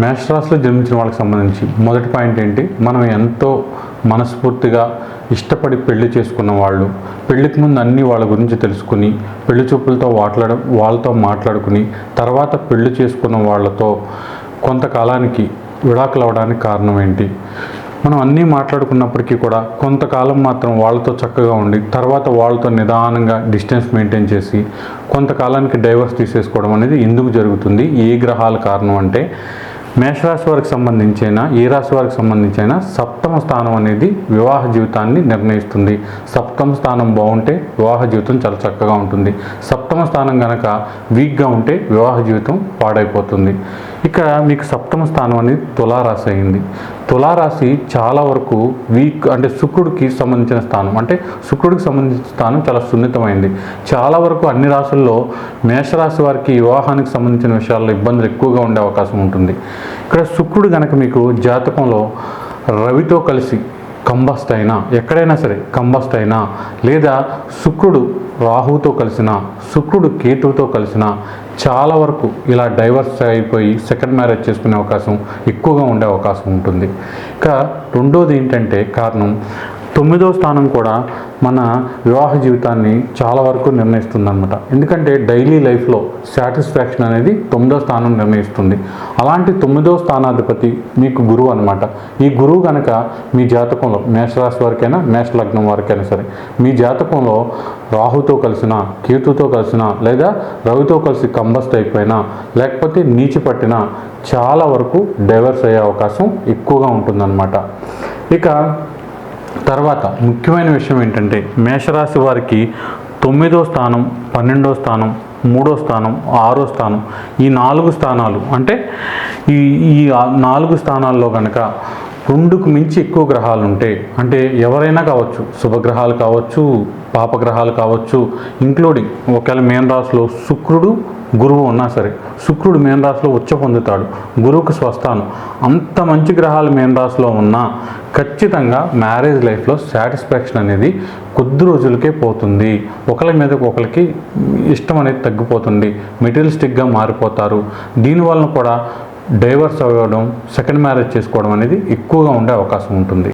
మేషరాశిలో జన్మించిన వాళ్ళకి సంబంధించి మొదటి పాయింట్ ఏంటి? మనం ఎంతో మనస్ఫూర్తిగా ఇష్టపడి పెళ్ళి చేసుకున్న వాళ్ళు పెళ్ళికి ముందు అన్ని వాళ్ళ గురించి తెలుసుకుని పెళ్ళి చూపులతో వాట్లాడ వాళ్ళతో మాట్లాడుకుని తర్వాత పెళ్ళి చేసుకున్న వాళ్ళతో కొంతకాలానికి విడాకులు అవడానికి కారణం ఏంటి? మనం అన్నీ మాట్లాడుకున్నప్పటికీ కూడా కొంతకాలం మాత్రం వాళ్ళతో చక్కగా ఉండి తర్వాత వాళ్ళతో నిదానంగా డిస్టెన్స్ మెయింటైన్ చేసి కొంతకాలానికి డైవర్స్ తీసేసుకోవడం అనేది ఎందుకు జరుగుతుంది? ఏ గ్రహాల కారణం అంటే మేషరాశి వారికి సంబంధించిన ఏ రాశి వారికి సంబంధించిన సప్తమ స్థానం అనేది వివాహ జీవితాన్ని నిర్ణయిస్తుంది. సప్తమ స్థానం బాగుంటే వివాహ జీవితం చాలా చక్కగా ఉంటుంది. సప్తమ స్థానం కనుక వీక్గా ఉంటే వివాహ జీవితం పాడైపోతుంది. ఇక్కడ మీకు సప్తమ స్థానం అనేది తులారాశి అయింది. తులారాశి చాలా వరకు వీక్ అంటే శుక్రుడికి సంబంధించిన స్థానం. అంటే శుక్రుడికి సంబంధించిన స్థానం చాలా సున్నితమైంది. చాలా వరకు అన్ని రాశుల్లో మేషరాశి వారికి వివాహానికి సంబంధించిన విషయాల్లో ఇబ్బందులు ఎక్కువగా ఉండే అవకాశం ఉంటుంది. ఇక్కడ శుక్రుడు కనుక మీకు జాతకంలో రవితో కలిసి కంబస్ట్ అయినా ఎక్కడైనా సరే కంబస్ట్ అయినా లేదా శుక్రుడు రాహుతో కలిసిన శుక్రుడు కేతువుతో కలిసిన చాలా వరకు ఇలా డైవర్స్ అయిపోయి సెకండ్ మ్యారేజ్ చేసుకునే అవకాశం ఎక్కువగా ఉండే అవకాశం ఉంటుంది. ఇక రెండోది ఏంటంటే కారణం తొమ్మిదో స్థానం కూడా మన వివాహ జీవితాన్ని చాలా వరకు నిర్ణయిస్తుంది ఎందుకంటే డైలీ లైఫ్లో సాటిస్ఫాక్షన్ అనేది తొమ్మిదో స్థానం నిర్ణయిస్తుంది. అలాంటి తొమ్మిదో స్థానాధిపతి మీకు గురువు అనమాట ఈ గురువు కనుక మీ జాతకంలో మేషరాశి వారికైనా మేష లగ్నం వారికైనా సరే మీ జాతకంలో రాహుతో కలిసిన కేతుతో కలిసిన లేదా రవితో కలిసి కంబస్ట్ అయిపోయినా లేకపోతే నీచి పట్టిన చాలా వరకు డైవర్స్ అయ్యే అవకాశం ఎక్కువగా ఉంటుందన్నమాట. ఇక తర్వాత ముఖ్యమైన విషయం ఏంటంటే మేషరాశి వారికి తొమ్మిదో స్థానం పన్నెండో స్థానం మూడో స్థానం ఆరో స్థానం ఈ నాలుగు స్థానాలు అంటే ఈ ఈ నాలుగు స్థానాల్లో కనుక రెండుకు మించి ఎక్కువ గ్రహాలు ఉంటే అంటే ఎవరైనా కావచ్చు శుభగ్రహాలు కావచ్చు పాపగ్రహాలు కావచ్చు ఇంక్లూడింగ్ ఒకవేళ మేన్ రాశిలో శుక్రుడు గురువు ఉన్నా సరే శుక్రుడు మేన్ రాశిలో ఉచ్చ పొందుతాడు గురువుకు స్వస్థానం. అంత మంచి గ్రహాలు మేన్ రాశిలో ఉన్నా ఖచ్చితంగా మ్యారేజ్ లైఫ్లో సాటిస్ఫాక్షన్ అనేది కొద్ది రోజులకే పోతుంది. ఒకరి మీద ఒకరికి ఇష్టం అనేది తగ్గిపోతుంది. మెటీరియలిస్టిక్గా మారిపోతారు. దీనివలన కూడా డైవర్స్ అవ్వడం సెకండ్ మ్యారేజ్ చేసుకోవడం అనేది ఎక్కువగా ఉండే అవకాశం ఉంటుంది.